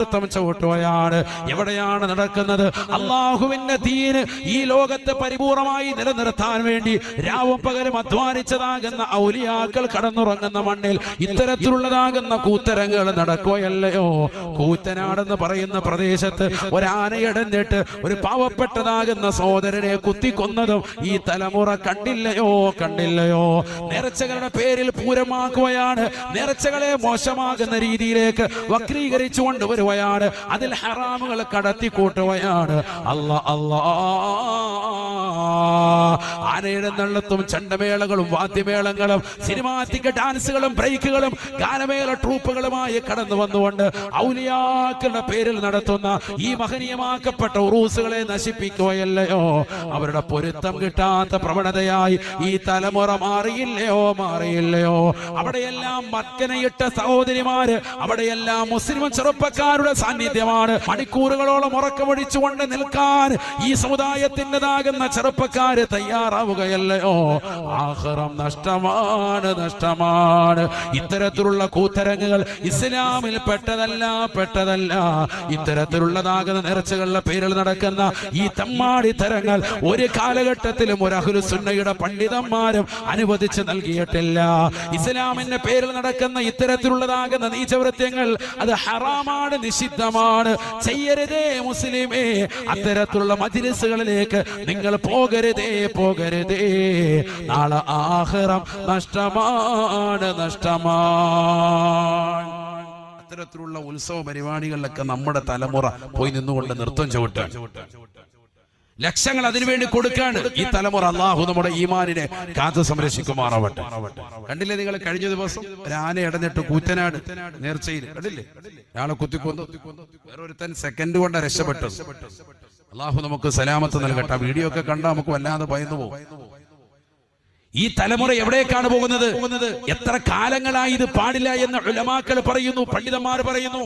നൃത്തം ചവിട്ടുകയാണ്. എവിടെയാണ് നടക്കുന്നത്? അള്ളാഹുവിന്റെ തീന് ഈ ലോകത്ത് പരിപൂർണമായി നിലനിർത്താൻ വേണ്ടി രാവും പകലും അധ്വാനിച്ചതാകുന്ന ഔലിയാക്കൾ കടന്നുറങ്ങുന്ന മണ്ണിൽ ഇത്തരത്തിലുള്ളതാകുന്ന കൂത്തരങ്ങൾ നടക്കുകയല്ലയോ? കൂത്തനാടെന്ന് പറയുന്ന പ്രദേശത്ത് ഒരാനയടഞ്ഞിട്ട് ഒരു പാവപ്പെട്ടതാകുന്ന സഹോദരനെ കുത്തിക്കൊന്നതും ഈ തലമുറ കണ്ടില്ലയോ? കണ്ടില്ലയോ? നേർച്ചകളുടെ പേരിൽ പൂരമാക്കുകയാണ്. നേർച്ചകളെ മോശമാകുന്ന രീതിയിലേക്ക് വക്രീകരിച്ചു കൊണ്ടുവരുകയാണ് അതിൽ ഹറാമുകൾ കടത്തി കൂട്ടുകയാണ് അല്ല അല്ലാ. ആനയുടെ നള്ളത്തും ചണ്ടമേളകളും വാദ്യമേളങ്ങളും സിനിമാറ്റിക് ഡാൻസുകളും ബ്രേക്കുകളും ഗാനമേള ട്രൂപ്പുകളുമായി കടന്നു വന്നുകൊണ്ട് ഔലിയാക്കളുടെ പേരിൽ നടത്തുന്ന ഈ മഹനീയമാക്കപ്പെട്ട ഉറൂസുകളെ നശിപ്പിക്കുകയല്ലയോ? അവരുടെ പൊരുത്തം കിട്ടാത്ത പ്രവണതയായി ഈ തലമുറ മാറിയില്ലയോ? മാറിയില്ലയോ? അവിടെയെല്ലാം മക്കനയിട്ട സഹോദരിമാര് അവിടെയെല്ലാം മുസ്ലിം ചെറുപ്പക്കാരുടെ സാന്നിധ്യമാണ്. മണിക്കൂറുകളോളം ഉറക്കമൊഴിച്ചുകൊണ്ട് നിൽക്കാൻ ഈ സമുദായത്തിന്റെതാകുന്ന ചെറുപ്പക്കാര് തയ്യാറാവുകയല്ലയോ ആഹ്റം നഷ്ടമാണ് നഷ്ടമാണ്. ഇത്തരത്തിലുള്ള കൂത്തരങ്ങുകൾ ഇസ്ലാമിൽ പെട്ടതല്ല പെട്ടതല്ല. ഇത്തരത്തിലുള്ളതാകുന്ന നേർച്ചകളുടെ പേരിൽ നടക്കുന്ന ഈ തമ്മാടി തരങ്ങൾ ഒരു കാലഘട്ടത്തിലും ഒരു അഹുലുസുന്നയുടെ പണ്ഡിതന്മാരും അനുവദിച്ച് നൽകിയിട്ടില്ല. ഇസ്ലാമിന്റെ പേരിൽ നടക്കുന്ന ഇത്തരത്തിലുള്ളതാകുന്ന നീചവൃത്യങ്ങൾ അത് ഹറാമാണ് നിഷിദ്ധമാണ്. ചെയ്യരുതേ മുസ്ലിമേ. അത്തരത്തിലുള്ള മജിലിസുകളിലേക്ക് നിങ്ങൾ പോകരുതേ പോകരുതേ. നാളെ ആഹ്റം നഷ്ടമാണ് നഷ്ടമാണ്. അത്തരത്തിലുള്ള ഉത്സവ പരിപാടികളിലൊക്കെ നമ്മുടെ തലമുറ പോയി നിന്നുകൊണ്ട് നൃത്തം ചവിട്ടാൻ. ലക്ഷങ്ങൾ അതിനുവേണ്ടി കൊടുക്കാണ് ഈ തലമുറ അള്ളാഹു നമ്മുടെ ഈമാനിനെ കാത്തു സംരക്ഷിക്കുമാറാവട്ടെ. കണ്ടില്ലേ നിങ്ങൾ കഴിഞ്ഞ ദിവസം ഒരു ആന ഇടഞ്ഞിട്ട് കൂറ്റനാട് നേർച്ചയിൽ? കണ്ടില്ലേ? ഒരാളെ കുത്തിക്കൊന്നു. വേറൊരുത്തൻ സെക്കൻഡ് കൊണ്ട് രക്ഷപ്പെട്ടു അള്ളാഹു നമുക്ക് സലാമത്ത് നൽകട്ടെ. വീഡിയോ ഒക്കെ കണ്ടാ നമുക്ക് വല്ലാതെ ഭയന്നു പോകും. ഈ തലമുറ എവിടേക്കാണ് പോകുന്നത്? എത്ര കാലങ്ങളായി ഇത് പാടില്ല എന്ന് ഉലമാക്കൾ പറയുന്നു പണ്ഡിതന്മാർ പറയുന്നു.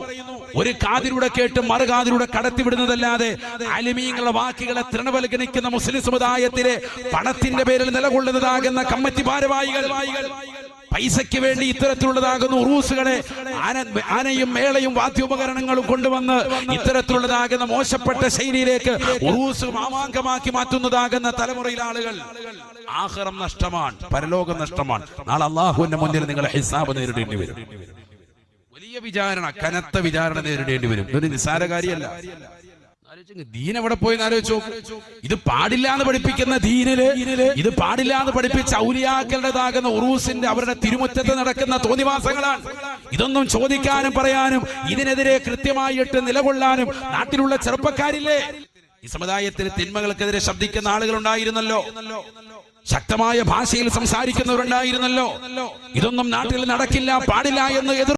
ഒരു കാതിലൂടെ കേട്ട് മറുകാതിലൂടെ കടത്തിവിടുന്നതല്ലാതെ അലിമീങ്ങളുടെ വാക്കുകളെ തൃണവൽഗണിക്കുന്ന മുസ്ലിം സമുദായത്തിലെ പണത്തിന്റെ പേരിൽ നിലകൊള്ളുന്നതാകുന്ന കമ്മിറ്റി ഭാരവാഹികൾ പൈസയ്ക്ക് വേണ്ടി ഇത്തരത്തിലുള്ളതാകുന്ന ഉറൂസുകളെ ആന ആനയും മേളയും വാദ്യോപകരണങ്ങളും കൊണ്ടുവന്ന് ഇത്തരത്തിലുള്ളതാകുന്ന മോശപ്പെട്ട ശൈലിയിലേക്ക് ഉറൂസ് മാമാങ്കമാക്കി മാറ്റുന്നതാകുന്ന തലമുറയിലെ ആളുകൾ. ആഹ്റം നഷ്ടമാണ് പരലോകം നഷ്ടമാണ്. നാളെ അള്ളാഹുവിന്റെ മുന്നിൽ നിങ്ങൾ ഹിസാബ് നേരിടേണ്ടി വരും. വലിയ വിചാരണ കനത്ത വിചാരണ നേരിടേണ്ടി വരും. ഇതൊരു നിസ്സാര കാര്യമല്ല ദീൻ എവിടെ പോയി ആലോചിച്ചു ഇത് പാടില്ല എന്ന് പഠിപ്പിക്കുന്ന ദീനിൽ ഇത് പാടില്ല എന്ന് പഠിപ്പിച്ച ഔലിയാക്കളുടേതാകുന്ന ഉറൂസിന്റെ അവരുടെ തിരുമുറ്റത്ത് നടക്കുന്ന തോന്നിവാസങ്ങളാണ്. ഇതൊന്നും ചോദിക്കാനും പറയാനും ഇതിനെതിരെ കൃത്യമായിട്ട് നിലകൊള്ളാനും നാട്ടിലുള്ള ചെറുപ്പക്കാരില്ലേ? ഈ സമുദായത്തിൽ തിന്മകൾക്കെതിരെ ശബ്ദിക്കുന്ന ആളുകൾ ഉണ്ടായിരുന്നല്ലോ ശക്തമായ ഭാഷയിൽ സംസാരിക്കുന്നവരുണ്ടായിരുന്നല്ലോ. ഇതൊന്നും നാട്ടിൽ നടക്കില്ല പാടില്ല എന്ന് എതിർ